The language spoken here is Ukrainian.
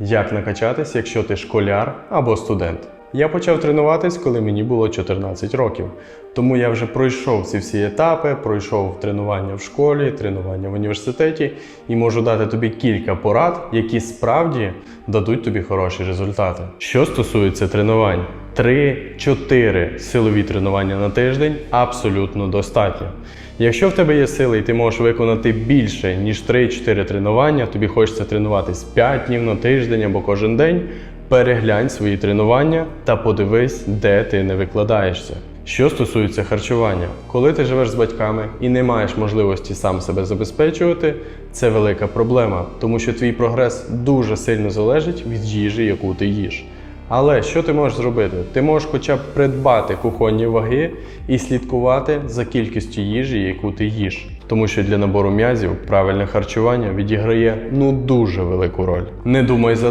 Як накачатись, якщо ти школяр або студент? Я почав тренуватись, коли мені було 14 років. Тому я вже пройшов ці всі етапи, пройшов тренування в школі, тренування в університеті і можу дати тобі кілька порад, які справді дадуть тобі хороші результати. Що стосується тренувань, 3-4 силові тренування на тиждень абсолютно достатньо. Якщо в тебе є сили і ти можеш виконати більше, ніж 3-4 тренування, тобі хочеться тренуватись 5 днів на тиждень або кожен день, переглянь свої тренування та подивись, де ти не викладаєшся. Що стосується харчування, коли ти живеш з батьками і не маєш можливості сам себе забезпечувати, це велика проблема, тому що твій прогрес дуже сильно залежить від їжі, яку ти їш. Але що ти можеш зробити? Ти можеш хоча б придбати кухонні ваги і слідкувати за кількістю їжі, яку ти їш. Тому що для набору м'язів правильне харчування відіграє ну дуже велику роль. Не думай за